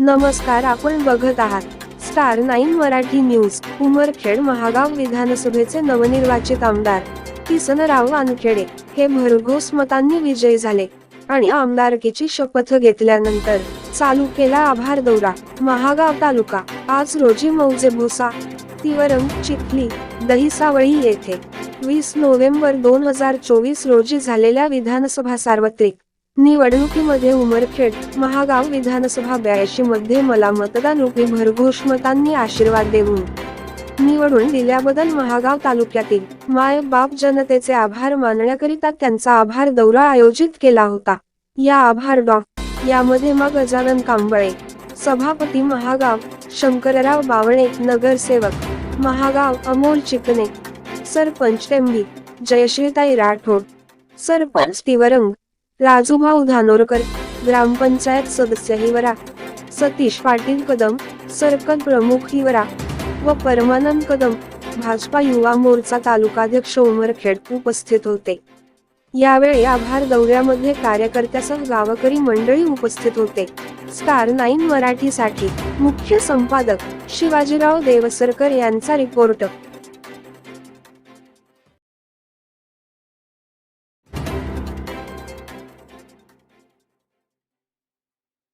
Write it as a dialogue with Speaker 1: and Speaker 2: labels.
Speaker 1: नमस्कार आपण बघत आहात. Star Nine Marathi News Umarkhed Mahagaon विधानसभेचे नवनिर्वाचित आमदार किसनराव वानखेडे. हे भरघोस मतांनी विजयी झाले आणि आमदारकीची शपथ घेतल्यानंतर चालू केला आभार दौरा. महागाव तालुका आज रोजी मौजे भोसा तिवरंग चिखली दहिसावळी येथे वीस नोव्हेंबर दोन हजार चोवीस रोजी झालेल्या विधानसभा सार्वत्रिक निवडणुकीमध्ये उमरखेड महागाव विधानसभा ब्याऐंशी मध्ये मला मतदान रूपी भरघोष मतांनी आशीर्वाद देऊन निवडून दिल्याबद्दल महागाव तालुक्यातील माय बाप जनतेचे आभार मानण्याकरिता त्यांचा आभार दौरा आयोजित केला होता. या आभार डॉ. यामध्ये मग गजानन कांबळे सभापती महागाव शंकरराव बावणे नगरसेवक महागाव अमोल चिकणे सरपंच टेंबी जयश्रीताई राठोड सरपंच तिवरंग राजूभाऊ धानोरकर ग्रामपंचायत सदस्य हिवरा सतीश पाटील कदम सर्कल प्रमुख हिवरा व परमानंद कदम भाजपा युवा मोर्चा तालुकाध्यक्ष उमरखेड उपस्थित होते. यावेळी आभार दौऱ्यामध्ये कार्यकर्त्यासह गावकरी मंडळी उपस्थित होते. स्टार नाईन मराठीसाठी मुख्य संपादक शिवाजीराव देवसरकर यांचा रिपोर्ट